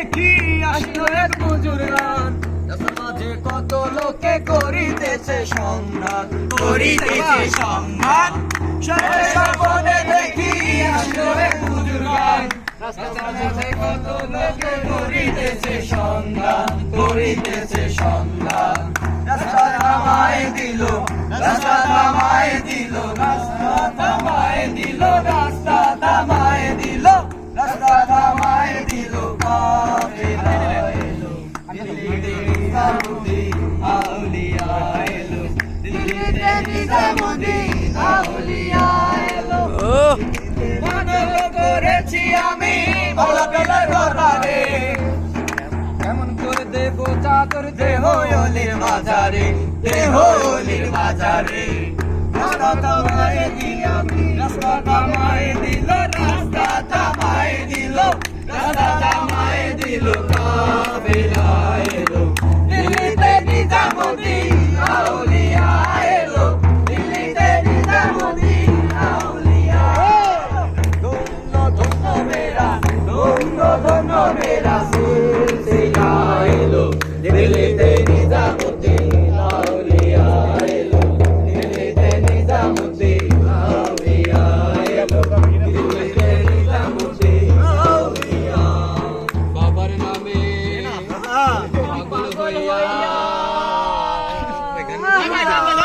দেখি মাঝে কত লোকে করিতেছে সংঘাত করিতেছে সংঘাত স্বপ্নে দেখি আসলো কত লোকে করিতেছে সংঘাত করিতেছে নিজামুদ্দিন আউলিয়া এলো। দিল্লিতে নিজামুদ্দিন আউলিয়া এলো। মানব করেছি আমি ভালো পেলার দরবারে। কেমন করে দেবো চাদর দেহ অলির বাজারে দেহ অলির বাজারে রাস্তা